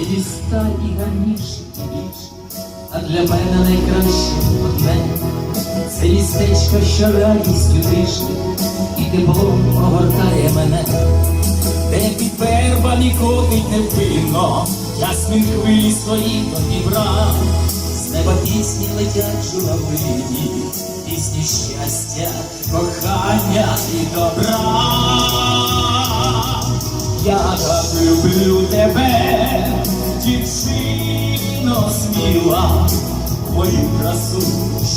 міста і гарніші і більші. А для мене найкраще одне це містечко, що радістю дише, і тепло огортає мене, де під вербами котить невпинно, ясмін хвилі свої добра, з неба пісні летять журавлині, пісні щастя, кохання і добра. Я так люблю тебе, дівчино сміла, твою красу,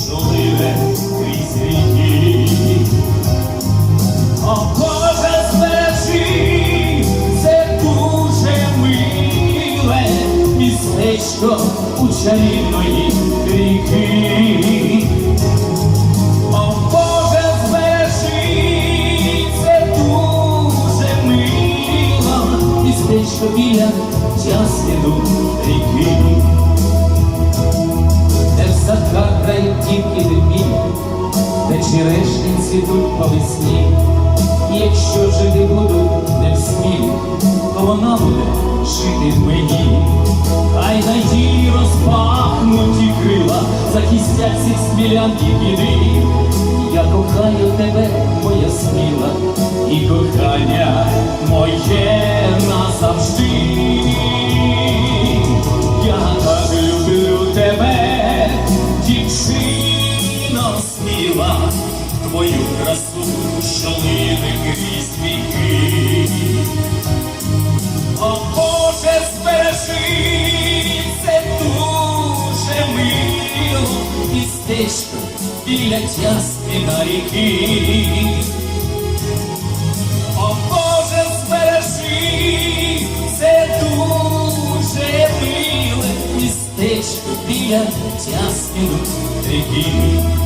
що ливе крізь ріки. О, Боже, це дуже миле містечко у чарівної ріки. Містечко біля Jasmину ріки. Де в садках дітки дивні, де черешні цвітуть по весні. І якщо жити буду не в смілі, то вона буде жити в мені. Хай надії розпахнуті крила, захистять всіх смілян і біди. Я кохаю тебе, дівчино твою красу, що лине крізь віки. О Боже, збережи, це дуже мило містечко біля Тясміна ріки. О Боже, збережи, це дуже миле містечко біля Тясміну ріки.